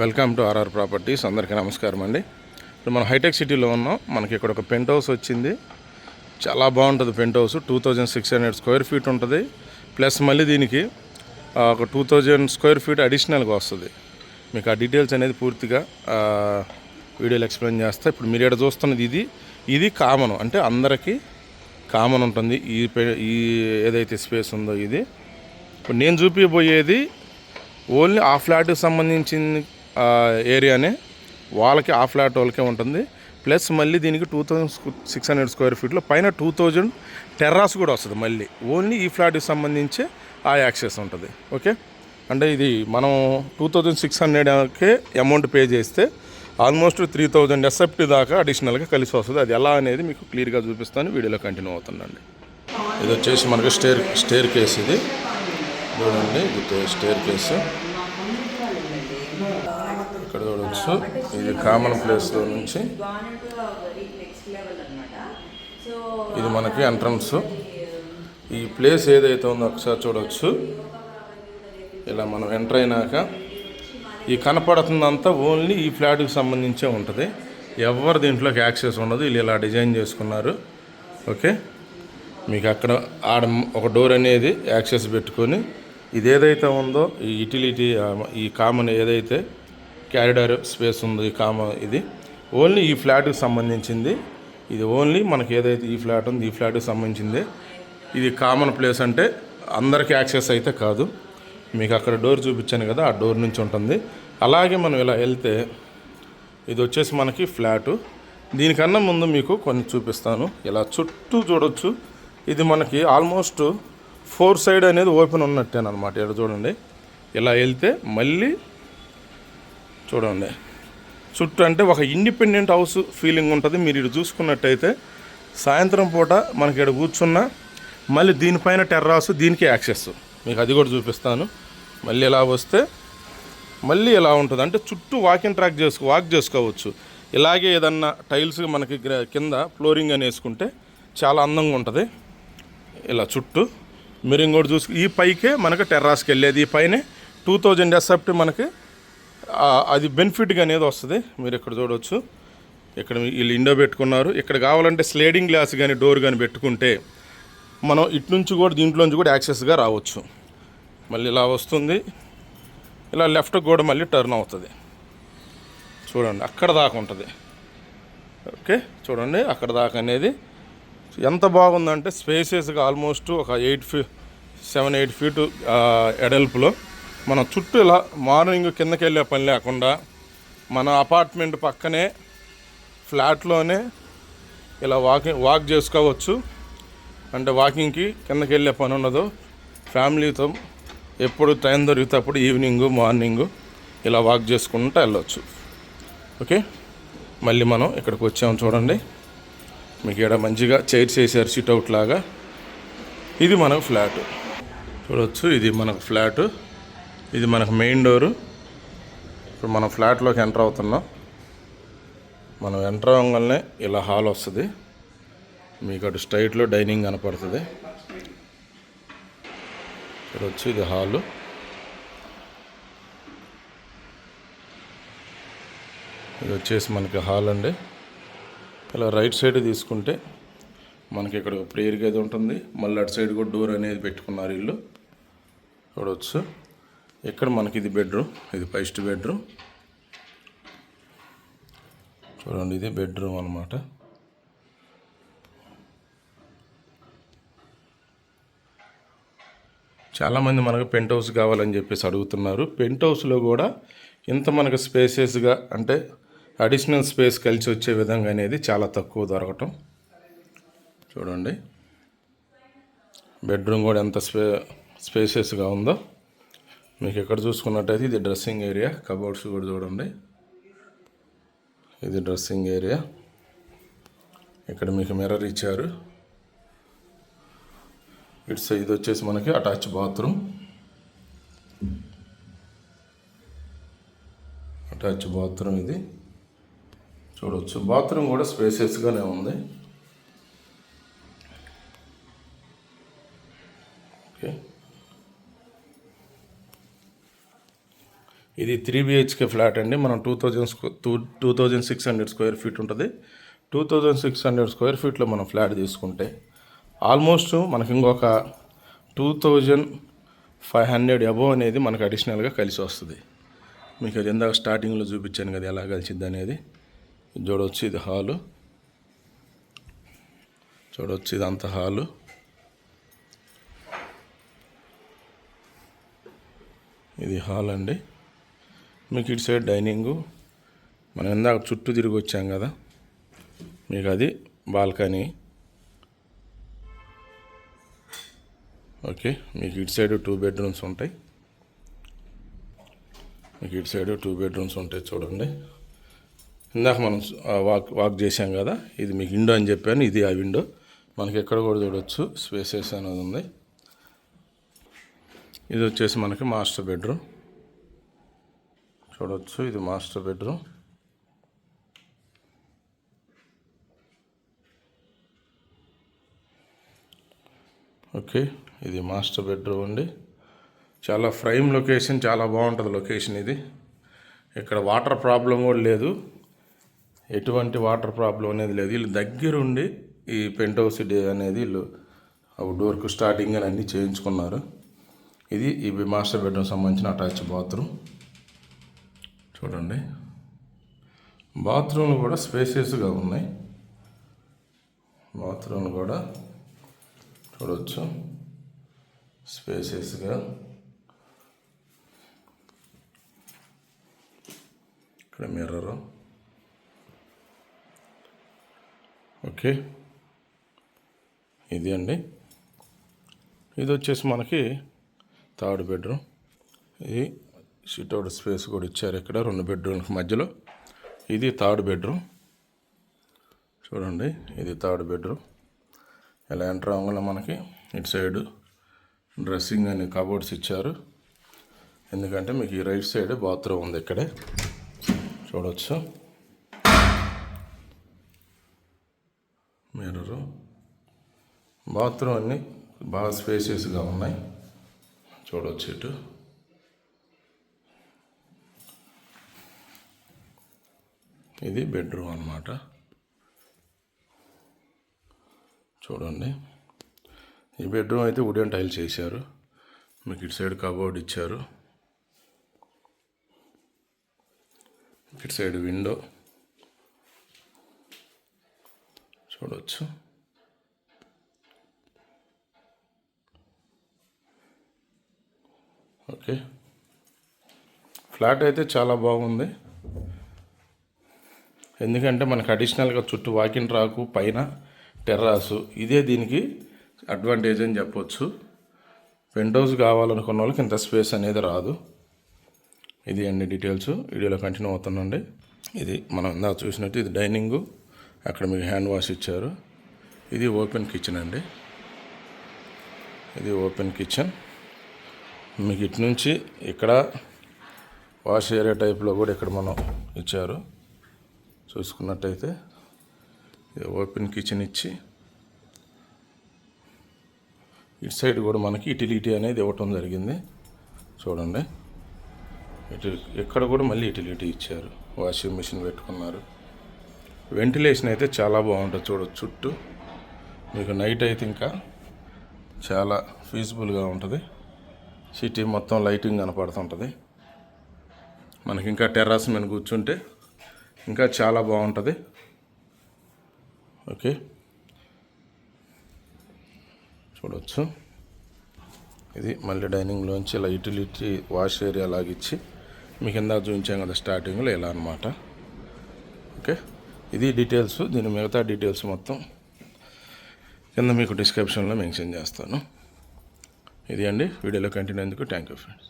Welcome to RR properties. అందరికీ నమస్కారం అండి. ఇప్పుడు మనం హైటెక్ సిటీలో ఉన్నాం. మనకి ఇక్కడ ఒక పెంట్ హౌస్ వచ్చింది. చాలా బాగుంటుంది penthouse. Two thousand six hundred square feet ఉంటుంది. ప్లస్ మళ్ళీ దీనికి ఒక టూ థౌజండ్ స్క్వేర్ ఫీట్ అడిషనల్గా వస్తుంది. మీకు ఆ డీటెయిల్స్ అనేది పూర్తిగా వీడియోలు వీడియోలో ఎక్స్ప్లెయిన్ చేస్తా. ఇప్పుడు మీరు ఇక్కడ చూస్తున్నది ఇది ఇది కామన్. అంటే అందరికీ కామన్ ఉంటుంది. ఈ ఈ ఏదైతే స్పేస్ ఉందో ఇది. ఇప్పుడు నేను చూపించబోయేది ఓన్లీ ఆ ఫ్లాట్కి సంబంధించిన ఏరియానే వాళ్ళకి ఆ ఫ్లాట్ వాళ్ళకే ఉంటుంది. ప్లస్ మళ్ళీ దీనికి two thousand six hundred square ఫీట్లో పైన టూ థౌజండ్ టెర్రాస్ కూడా వస్తుంది మళ్ళీ. ఓన్లీ ఈ ఫ్లాట్కి సంబంధించి ఆ యాక్సెస్ ఉంటుంది. ఓకే? అంటే ఇది మనం టూ థౌజండ్ సిక్స్ హండ్రెడ్కే అమౌంట్ పే చేస్తే ఆల్మోస్ట్ త్రీ థౌజండ్ ఎస్ఎఫ్టీ దాకా అడిషనల్గా కలిసి వస్తుంది. అది ఎలా అనేది మీకు క్లియర్గా చూపిస్తాను. వీడియోలో కంటిన్యూ అవుతుందండి. ఇది వచ్చేసి మనకి స్టేర్ స్టేర్ కేస్ ఇది. చూడండి ఇది స్టేర్ కేసు ఇది కామన్ ప్లేస్లో నుంచి ఇది మనకి ఎంట్రన్స్. ఈ ప్లేస్ ఏదైతే ఉందో ఒకసారి చూడవచ్చు ఇలా మనం ఎంటర్ అయినాక ఈ కనపడుతుందంతా ఓన్లీ ఈ ఫ్లాట్కి సంబంధించే ఉంటుంది. ఎవరు దీంట్లోకి యాక్సెస్ ఉండదు. వీళ్ళు ఇలా డిజైన్ చేసుకున్నారు. ఓకే? మీకు అక్కడ ఆడ ఒక డోర్ అనేది యాక్సెస్ పెట్టుకొని ఇది ఏదైతే ఉందో ఈ యూటిలిటీ ఈ కామన్ ఏదైతే క్యారిడార్ స్పేస్ ఉంది ఈ కామన్ ఇది. ఓన్లీ ఈ ఫ్లాట్కి సంబంధించింది. ఇది ఓన్లీ మనకి ఏదైతే ఈ ఫ్లాట్ ఉంది ఈ ఫ్లాట్కి సంబంధించింది. ఇది కామన్ ప్లేస్ అంటే అందరికీ యాక్సెస్ అయితే కాదు. మీకు అక్కడ డోర్ చూపించాను కదా ఆ డోర్ నుంచి ఉంటుంది. అలాగే మనం ఇలా వెళ్తే ఇది వచ్చేసి మనకి ఫ్లాటు దీనికన్నా ముందు మీకు కొన్ని చూపిస్తాను. ఇలా చుట్టూ చూడొచ్చు. ఇది మనకి ఆల్మోస్ట్ ఫోర్ సైడ్ అనేది ఓపెన్ ఉన్నట్టేనమాట ఇక్కడ చూడండి. ఇలా వెళ్తే మళ్ళీ చూడండి. చుట్టూ అంటే ఒక ఇండిపెండెంట్ హౌస్ ఫీలింగ్ ఉంటుంది. మీరు ఇటు చూసుకున్నట్టయితే సాయంత్రం పూట మనకి ఇక్కడ కూర్చున్న మళ్ళీ దీనిపైన టెర్రాస్ దీనికి యాక్సెస్ మీకు అది కూడా చూపిస్తాను. మళ్ళీ ఇలా వస్తే మళ్ళీ ఇలా ఉంటుంది? అంటే చుట్టూ వాకింగ్ ట్రాక్ చేసుకో వాక్ చేసుకోవచ్చు. ఇలాగే ఏదన్నా టైల్స్ మనకి కింద ఫ్లోరింగ్ అని వేసుకుంటే చాలా అందంగా ఉంటుంది. ఇలా చుట్టూ. మీరు ఇంకోటి చూసుకు ఈ పైకే మనకి టెర్రాస్కి వెళ్ళేది. ఈ పైనే టూ థౌజండ్ ఎస్ఎఫ్టీ మనకి అది బెనిఫిట్గా అనేది వస్తుంది. మీరు ఇక్కడ చూడవచ్చు ఇక్కడ వీళ్ళు ఇండో పెట్టుకున్నారు. ఇక్కడ కావాలంటే స్లేడింగ్ గ్లాస్ కానీ డోర్ కానీ పెట్టుకుంటే మనం ఇటు నుంచి కూడా దీంట్లోంచి కూడా యాక్సెస్గా రావచ్చు. మళ్ళీ ఇలా వస్తుంది. ఇలా లెఫ్ట్ కూడా మళ్ళీ టర్న్ అవుతుంది. చూడండి అక్కడ దాకా ఉంటుంది. ఓకే చూడండి అక్కడ దాకా అనేది ఎంత బాగుందంటే స్పేసెస్గా ఆల్మోస్ట్ ఒక eight fee seven eight feet ఎడల్పులో మనం చుట్టూ ఇలా మార్నింగ్ కిందకి వెళ్ళే పని లేకుండా మన అపార్ట్మెంట్ పక్కనే ఫ్లాట్లోనే ఇలా వాకింగ్ వాక్ చేసుకోవచ్చు. అంటే వాకింగ్కి కిందకి వెళ్ళే పని ఉండదు. ఫ్యామిలీతో ఎప్పుడు టైం దొరికితే అప్పుడు ఈవినింగ్ మార్నింగ్ ఇలా వాక్ చేసుకుంటూ వెళ్ళొచ్చు. ఓకే? మళ్ళీ మనం ఇక్కడికి వచ్చాము చూడండి. మీకు ఇక్కడ మంచిగా చైర్స్ వేసారు సిట్అవుట్ లాగా. ఇది మనకు ఫ్లాట్. చూడవచ్చు ఇది మనకు ఫ్లాట్. ఇది మనకు మెయిన్ డోరు. ఇప్పుడు మనం ఫ్లాట్లోకి ఎంటర్ అవుతున్నాం. మనం ఎంటర్ అవ్వగానే ఇలా హాల్ వస్తుంది. మీకు అటు స్ట్రైట్లో డైనింగ్ కనపడుతుంది. ఇక్కడ వచ్చి ఇది హాలు. ఇది వచ్చేసి మనకి హాల్ అండి. ఇలా రైట్ సైడ్ తీసుకుంటే మనకి ఇక్కడ ప్రేయర్ గది ఉంటుంది. మళ్ళీ అటు సైడ్ కూడా డోర్ అనేది పెట్టుకున్నారు ఇల్లు. చూడవచ్చు ఇక్కడ మనకి ఇది బెడ్రూమ్? ఇది ఫస్ట్ బెడ్రూమ్. చూడండి ఇది బెడ్రూమ్ అనమాట చాలామంది మనకు పెంట్ హౌస్ కావాలని చెప్పేసి అడుగుతున్నారు. పెంట్ హౌస్లో కూడా ఇంత మనకు స్పేసెస్గా అంటే అడిషనల్ స్పేస్ కలిసి వచ్చే విధంగా అనేది చాలా తక్కువ దొరకటం. చూడండి. బెడ్రూమ్ కూడా ఎంత స్పే స్పేసెస్గా ఉందో. మీకు ఎక్కడ చూసుకున్నట్టయితే ఇది డ్రెస్సింగ్ ఏరియా. కబోర్డ్స్ కూడా చూడండి. ఇది డ్రెస్సింగ్ ఏరియా. ఇక్కడ మీకు మిర్రర్ ఇచ్చారు. ఇట్స్ ఇది వచ్చేసి మనకి అటాచ్ బాత్రూమ్. అటాచ్ బాత్రూమ్ ఇది. చూడవచ్చు బాత్రూమ్ కూడా స్పేసెస్గానే ఉంది. ఇది త్రీ బిహెచ్కే ఫ్లాట్ అండి. మనం two thousand two two thousand six hundred square feet ఉంటుంది. Two thousand six hundred square ఫీట్లో మనం ఫ్లాట్ తీసుకుంటే ఆల్మోస్ట్ మనకి ఇంకొక two thousand five hundred above అనేది మనకు అడిషనల్గా కలిసి వస్తుంది. మీకు అది ఇందాక స్టార్టింగ్లో చూపించాను కదా ఎలా కలిసిద్ది అనేది. ఇది చూడవచ్చు ఇది హాలు. చూడవచ్చు ఇదంతా హాలు. ఇది హాల్ అండి. మీకు ఇటు సైడ్ డైనింగు. మనం ఇందాక చుట్టూ తిరిగి వచ్చాం కదా. మీకు అది బాల్కనీ. ఓకే మీకు ఇటు సైడ్ టూ బెడ్రూమ్స్ ఉంటాయి. మీకు ఇటు సైడ్ టూ బెడ్రూమ్స్ ఉంటాయి చూడండి. ఇందాక మనం వాక్ వాక్ చేసాం కదా. ఇది మీకు విండో అని చెప్పాను ఇది ఆ విండో. మనకి ఎక్కడ కూడా చూడవచ్చు స్పేసెస్ అనేది ఉంది. ఇది వచ్చేసి మనకి మాస్టర్ బెడ్రూమ్. చూడవచ్చు ఇది మాస్టర్ బెడ్రూమ్. ఓకే ఇది మాస్టర్ బెడ్రూమ్ అండి. చాలా ఫ్రైమ్ లొకేషన్ చాలా బాగుంటుంది లొకేషన్ ఇది. ఇక్కడ వాటర్ ప్రాబ్లం కూడా లేదు. ఎటువంటి వాటర్ ప్రాబ్లం అనేది లేదు. వీళ్ళు దగ్గరుండి ఈ పెంట్ హౌస్ డే అనేది వీళ్ళు డోర్కు స్టార్టింగ్ అని అన్నీ చేయించుకున్నారు. ఇది ఈ మాస్టర్ బెడ్రూమ్ సంబంధించిన అటాచ్ బాత్రూమ్. చూడండి. బాత్రూమ్లు కూడా స్పేసియస్గా ఉన్నాయి. బాత్రూమ్లు కూడా చూడవచ్చు స్పేసియస్గా ఇక్కడ మిర్రరు. ఓకే. ఇది అండి. ఇది వచ్చేసి మనకి థర్డ్ బెడ్రూమ్. ఇది సిట్అవుట్ స్పేస్ కూడా ఇచ్చారు ఇక్కడ రెండు బెడ్రూమ్కి మధ్యలో. ఇది థర్డ్ బెడ్రూమ్ చూడండి ఇది థర్డ్ బెడ్రూమ్ ఎలా ఎంటర్ అవ్వగానే మనకి ఇటు సైడ్ డ్రెస్సింగ్ అని కబోర్డ్స్ ఇచ్చారు. ఎందుకంటే మీకు ఈ రైట్ సైడ్ బాత్రూమ్ ఉంది ఇక్కడే. చూడవచ్చు మిర్రరు బాత్రూమ్ అన్నీ బాగా స్పేసియస్గా ఉన్నాయి. చూడవచ్చు ఇటు. ఇది బెడ్రూమ్ అన్నమాట. చూడండి. ఈ బెడ్రూమ్ అయితే వుడెన్ టైల్ చేశారు. మీకు ఇటు సైడ్ కబోర్డ్ ఇచ్చారు. ఇటు సైడ్ విండో. చూడవచ్చు ఓకే. ఫ్లాట్ అయితే చాలా బాగుంది. ఎందుకంటే మనకు అడిషనల్గా చుట్టూ వాకిన్ రాకు పైన టెర్రాసు. ఇదే దీనికి అడ్వాంటేజ్ అని చెప్పొచ్చు. విండోస్ కావాలనుకున్న వాళ్ళకి ఇంత స్పేస్ అనేది రాదు. ఇది అన్ని డీటెయిల్స్ వీడియోలో కంటిన్యూ అవుతుందండి ఇది మనం ఇందాక చూసినట్టు ఇది డైనింగు అక్కడ మీకు హ్యాండ్ వాష్ ఇచ్చారు. ఇది ఓపెన్ కిచెన్ అండి. ఇది ఓపెన్ కిచెన్ మీకు ఇటు నుంచి ఇక్కడ వాష్ ఏరియా టైప్లో కూడా ఇక్కడ మనం ఇచ్చారు. చూసుకున్నట్టయితే ఓపెన్ కిచెన్ ఇచ్చి ఇటు సైడ్ కూడా మనకి ఇటిలిటీ అనేది ఇవ్వటం జరిగింది. చూడండి. ఇటు ఇక్కడ కూడా మళ్ళీ ఇటిలిటీ ఇచ్చారు. వాషింగ్ మిషన్ పెట్టుకున్నారు. వెంటిలేషన్ అయితే చాలా బాగుంటుంది చూడొచ్చు. చుట్టూ మీకు నైట్ అయితే ఇంకా చాలా ఫీజిబుల్గా ఉంటుంది. సిటీ మొత్తం లైటింగ్ కనపడుతుంటుంది. మనకి ఇంకా టెర్రాస్ మీద కూర్చుంటే ఇంకా చాలా బాగుంటుంది. ఓకే. చూడవచ్చు ఇది మళ్ళీ డైనింగ్లోంచి ఇలా యూటిలిటీ వాష్ ఏరియా లాగిచ్చి మీకు ఇందాక చూపించాం కదా స్టార్టింగ్లో ఇలా అనమాట ఓకే. ఇది డీటెయిల్స్ దీని మిగతా డీటెయిల్స్ మొత్తం కింద మీకు డిస్క్రిప్షన్లో మెన్షన్ చేస్తాను. ఇది అండి. వీడియోలో కంటిన్యూ అందుకు థ్యాంక్ యూ ఫ్రెండ్స్.